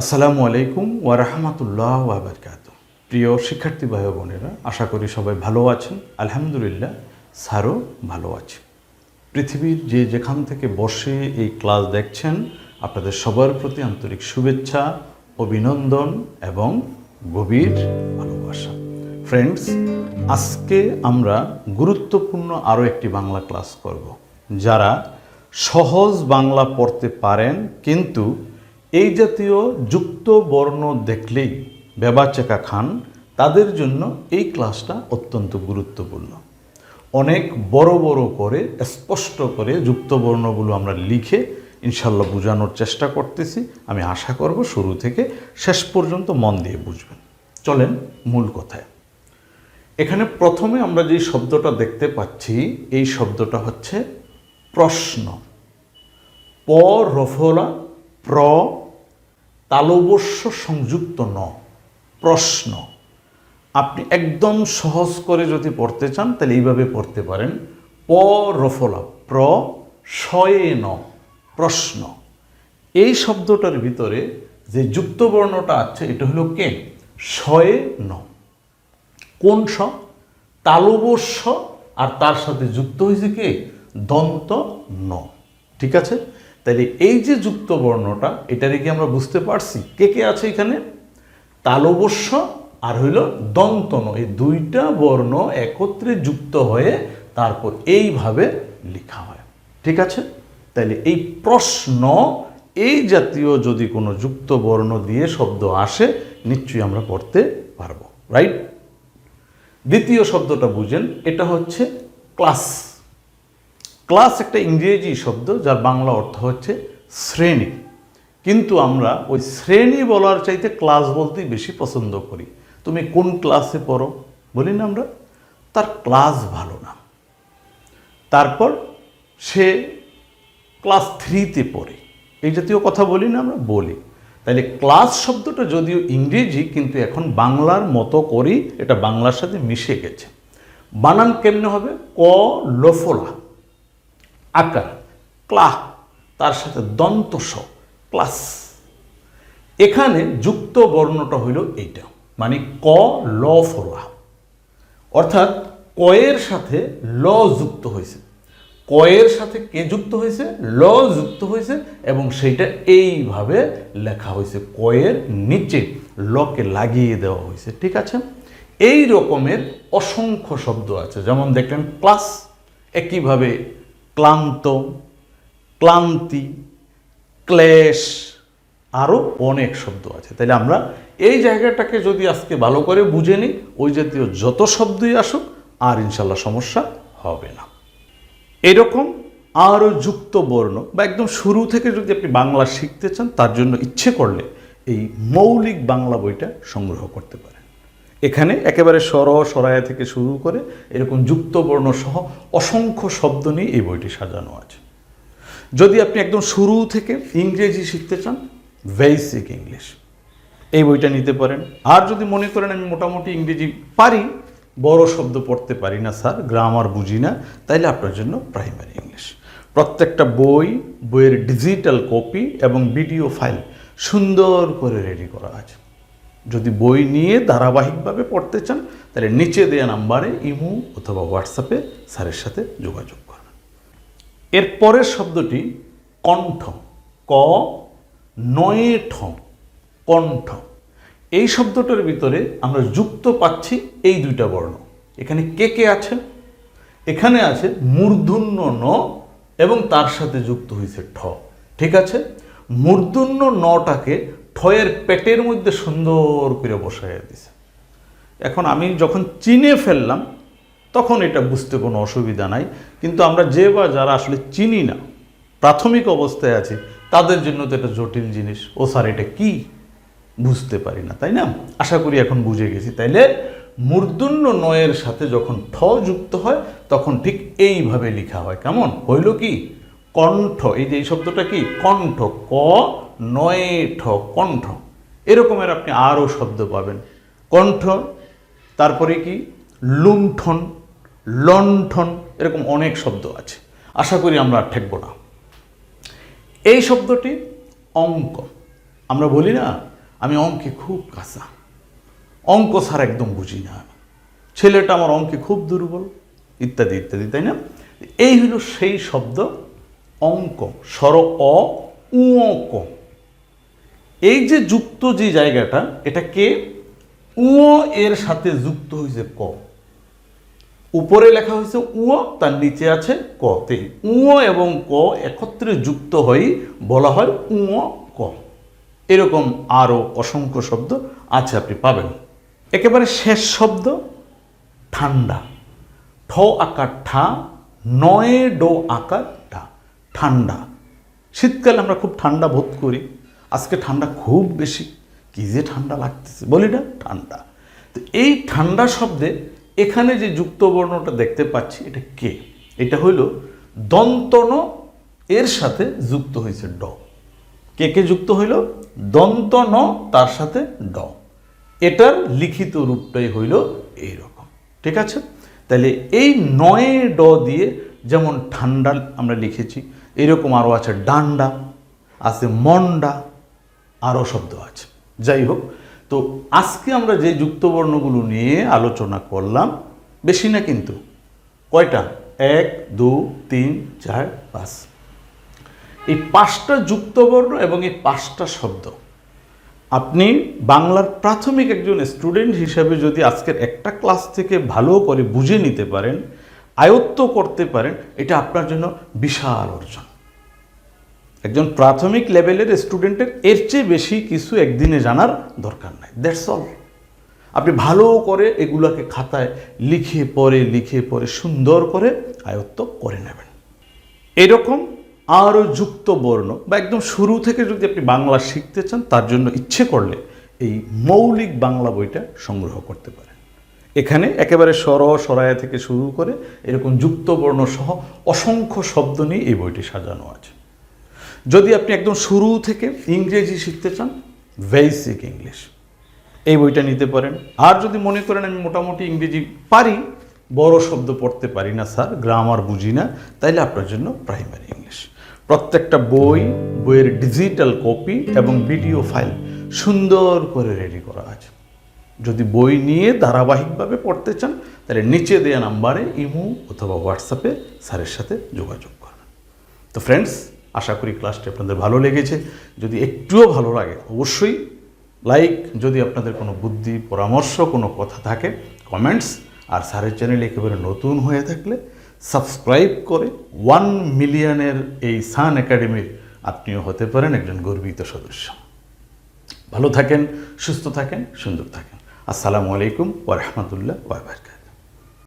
আসসালামু আলাইকুম ওয়ারহমতুল্লাহ ওয়াবারকাত প্রিয় শিক্ষার্থী ভাই বোনেরা, আশা করি সবাই ভালো আছেন। আলহামদুলিল্লাহ, স্যারও ভালো আছে। পৃথিবীর যে যেখান থেকে বসে এই ক্লাস দেখছেন, আপনাদের সবার প্রতি আন্তরিক শুভেচ্ছা, অভিনন্দন এবং গভীর ভালোবাসা। ফ্রেন্ডস আজকে আমরা গুরুত্বপূর্ণ আরও একটি বাংলা ক্লাস করব, যারা সহজ বাংলা পড়তে পারেন, কিন্তু এই জাতীয় যুক্ত বর্ণ দেখলেই বেবাচেকা খান, তাদের জন্য এই ক্লাসটা অত্যন্ত গুরুত্বপূর্ণ। অনেক বড় বড় করে, স্পষ্ট করে যুক্ত বর্ণগুলো আমরা লিখে ইনশাল্লাহ বোঝানোর চেষ্টা করতেছি। আমি আশা করব শুরু থেকে শেষ পর্যন্ত মন দিয়ে বুঝবেন। চলেন মূল কথায়। এখানে প্রথমে আমরা যে শব্দটা দেখতে পাচ্ছি, এই শব্দটা হচ্ছে প্রশ্ন। প রফলা প্র তালবস্য সংযুক্ত ন, প্রশ্ন। আপনি একদম সহজ করে যদি পড়তে চান, তাহলে এইভাবে পড়তে পারেন। প রফলা, প্র শয়ে ন, প্রশ্ন। এই শব্দটার ভিতরে যে যুক্ত বর্ণটা আছে, এটা হলো কে? শয়ে ন। কোন স? তালবস্য আর তার সাথে যুক্ত হয়েছে কে? দন্ত ন। ঠিক আছে? তাহলে এই যে যুক্ত বর্ণটা, এটারে কি আমরা বুঝতে পারছি? কে কে আছে এখানে? তালবস্য আর হইল দন্তন। এই দুইটা বর্ণ একত্রে যুক্ত হয়ে তারপর এইভাবে লেখা হয়। ঠিক আছে? তাহলে এই প্রশ্ন, এই জাতীয় যদি কোনো যুক্ত বর্ণ দিয়ে শব্দ আসে, নিশ্চয়ই আমরা পড়তে পারব। রাইট দ্বিতীয় শব্দটা বুঝেন, এটা হচ্ছে ক্লাস। ক্লাস একটা ইংরেজি শব্দ যার বাংলা অর্থ হচ্ছে শ্রেণি। কিন্তু আমরা ওই শ্রেণি বলার চাইতে ক্লাস বলতেই বেশি পছন্দ করি। তুমি কোন ক্লাসে পড়ো? বলি না আমরা। তার ক্লাস ভালো না। তারপর সে ক্লাস থ্রিতে পড়ে। এই জাতীয় কথা বলি না আমরা, বলি। তাহলে ক্লাস শব্দটা যদিও ইংরেজি, কিন্তু এখন বাংলার মতো করেই এটা বাংলার সাথে মিশে গেছে। বানান কেমনে হবে? ক লোফলা। আকার ক্লা তার সাথে দন্ত স ক্লাস। এখানে যুক্ত বর্ণটা হইল এইটা মানে ক, ল ফলা অর্থাৎ কয়ের সাথে ল যুক্ত হয়েছে। কয়ের সাথে কে যুক্ত হয়েছে? ল যুক্ত হয়েছে এবং সেইটা এইভাবে লেখা হয়েছে। কয়ের নিচে লকে লাগিয়ে দেওয়া হয়েছে, ঠিক আছে? এই রকমের অসংখ্য শব্দ আছে। যেমন দেখলেন, ক্লাস, একইভাবে ক্লান্ত ক্লান্তি, ক্লেশ আরও অনেক শব্দ আছে। তাহলে আমরা এই জায়গাটাকে যদি আজকে ভালো করে বুঝে নিই, ওই জাতীয় যত শব্দই আসুক, আর ইনশাল্লাহ সমস্যা হবে না। এরকম আরও যুক্ত বর্ণ বা একদম শুরু থেকে যদি আপনি বাংলা শিখতে চান, তার জন্য ইচ্ছে করলে এই মৌলিক বাংলা বইটা সংগ্রহ করতে পারেন। এখানে একেবারে সর সরায়া থেকে শুরু করে এরকম যুক্তবর্ণ সহ অসংখ্য শব্দ নিয়ে এই বইটি সাজানো আছে। যদি আপনি একদম শুরু থেকে ইংরেজি শিখতে চান বেসিক ইংলিশ এই বইটা নিতে পারেন। আর যদি মনে করেন আমি মোটামুটি ইংরেজি পারি, বড় শব্দ পড়তে পারি না স্যার গ্রামার বুঝি না, তাইলে আপনার জন্য প্রাইমারি ইংলিশ প্রত্যেকটা বই, বইয়ের ডিজিটাল কপি এবং ভিডিও ফাইল সুন্দর করে রেডি করা আছে। যদি বই নিয়ে ধারাবাহিকভাবে পড়তে চান, তাহলে নিচে দেওয়া নাম্বারে ইমো অথবা হোয়াটসঅ্যাপে স্যারের সাথে যোগাযোগ করবেন এর পরের শব্দটি কণ্ঠ ক নয়ে ঠ কণ্ঠ এই শব্দটার ভিতরে আমরা যুক্ত পাচ্ছি এই দুইটা বর্ণ। এখানে কে কে আছে এখানে আছে মূর্ধন্য ন এবং তার সাথে যুক্ত হয়েছে ঠ। ঠিক আছে? মূর্ধন্য নটাকে ঠয়ের পেটের মধ্যে সুন্দর করে বসাইয়া দিছে। এখন আমি যখন চিনে ফেললাম, তখন এটা বুঝতে কোনো অসুবিধা নাই। কিন্তু আমরা যে বা যারা আসলে চিনি না, প্রাথমিক অবস্থায় আছি, তাদের জন্য তো এটা জটিল জিনিস। ও স্যার, এটা কি? বুঝতে পারি না, তাই না? আশা করি এখন বুঝে গেছি। তাইলে মূর্ধন্য নয়ের সাথে যখন ঠ যুক্ত হয়, তখন ঠিক এইভাবে লেখা হয়। কেমন? হইল কি? কণ্ঠ, এই যে এই শব্দটা কি? কণ্ঠ, ক নয়ে ঠ, কণ্ঠ। এরকমের আপনি আরও শব্দ পাবেন। কণ্ঠ, তারপরে কি? লুণ্ঠন, লণ্ঠন, এরকম অনেক শব্দ আছে। আশা করি আমরা আর ঠেকব না। এই শব্দটি অঙ্ক। আমরা বলি না, আমি অঙ্কে খুব কাঁচা। অঙ্ক স্যার একদম বুঝি না। ছেলেটা আমার অঙ্কে খুব দুর্বল, ইত্যাদি ইত্যাদি, তাই না? এই হলো সেই শব্দ অঙ্ক, স্বর অ, উ ক। এই যে যুক্ত যে জায়গাটা, এটা কে? উ এর সাথে যুক্ত হয়েছে ক। উপরে লেখা হয়েছে উ তার নিচে আছে ক। তে উ এবং ক একত্রে যুক্ত হয়ে বলা হয় উ ক। এরকম আরও অসংখ্য শব্দ আছে আপনি পাবেন। একেবারে শেষ শব্দ, ঠান্ডা। ঠ আকার ঠা, নয় ডো আকার ঠা। ঠান্ডা। শীতকালে আমরা খুব ঠান্ডা বোধ করি। আজকে ঠান্ডা খুব বেশি। কি যে ঠান্ডা লাগতেছে, বলি না, ঠান্ডা। তো এই ঠান্ডা শব্দে এখানে যে যুক্ত বর্ণটা দেখতে পাচ্ছি, এটা কে? এটা হইল দন্তন এর সাথে যুক্ত হয়েছে ড। কে কে যুক্ত হইল? দন্ত ন তার সাথে ড। এটার লিখিত রূপটাই হইল এইরকম। ঠিক আছে? তাহলে এই নয়ে ড দিয়ে যেমন ঠান্ডা আমরা লিখেছি, এরকম আরও আছে ডান্ডা, আছে মন্ডা আরও শব্দ আছে। যাই হোক, তো আজকে আমরা যে যুক্তবর্ণগুলো নিয়ে আলোচনা করলাম, বেশি না কিন্তু, কয়টা? এক, দু, তিন, চার, পাঁচ। এই পাঁচটা যুক্তবর্ণ এবং এই পাঁচটা শব্দ, আপনি বাংলার প্রাথমিক একজন স্টুডেন্ট হিসাবে যদি আজকের একটা ক্লাস থেকে ভালো করে বুঝে নিতে পারেন, আয়ত্ত করতে পারেন, এটা আপনার জন্য বিশাল অর্জন। একজন প্রাথমিক লেভেলের স্টুডেন্টের এর চেয়ে বেশি কিছু একদিনে জানার দরকার নাই। দ্যাটস অল আপনি ভালো করে এগুলাকে খাতায় লিখে পরে লিখে পরে সুন্দর করে আয়ত্ত করে নেবেন। এরকম আরও যুক্ত বর্ণ বা একদম শুরু থেকে যদি আপনি বাংলা শিখতে চান, তার জন্য ইচ্ছে করলে এই মৌলিক বাংলা বইটা সংগ্রহ করতে পারেন। এখানে একেবারে সর সরায়া থেকে শুরু করে এরকম যুক্ত বর্ণ সহ অসংখ্য শব্দ নিয়ে এই বইটি সাজানো আছে। যদি আপনি একদম শুরু থেকে ইংরেজি শিখতে চান বেসিক ইংলিশ এই বইটা নিতে পারেন। আর যদি মনে করেন আমি মোটামুটি ইংরেজি পারি, বড় শব্দ পড়তে পারি না স্যার গ্রামার বুঝি না, তাইলে আপনার জন্য প্রাইমারি ইংলিশ প্রত্যেকটা বই, বইয়ের ডিজিটাল কপি এবং ভিডিও ফাইল সুন্দর করে রেডি করা আছে। যদি বই নিয়ে ধারাবাহিকভাবে পড়তে চান, তাহলে নিচে দেওয়া নাম্বারে ইমো অথবা হোয়াটসঅ্যাপে স্যারের সাথে যোগাযোগ করবেন তো ফ্রেন্ডস আশা করি ক্লাসটি আপনাদের ভালো লেগেছে। যদি একটুও ভালো লাগে, অবশ্যই লাইক, যদি আপনাদের কোনো বুদ্ধি, পরামর্শ, কোনো কথা থাকে, কমেন্টস আর স্যারের চ্যানেল একেবারে নতুন হয়ে থাকলে সাবস্ক্রাইব করে ওয়ান মিলিয়নের এই সান একাডেমির আপনিও হতে পারেন একজন গর্বিত সদস্য। ভালো থাকেন, সুস্থ থাকেন, সুন্দর থাকেন। আসসালামু আলাইকুম ওরহমতুল্লাহ ওয়াবারকাত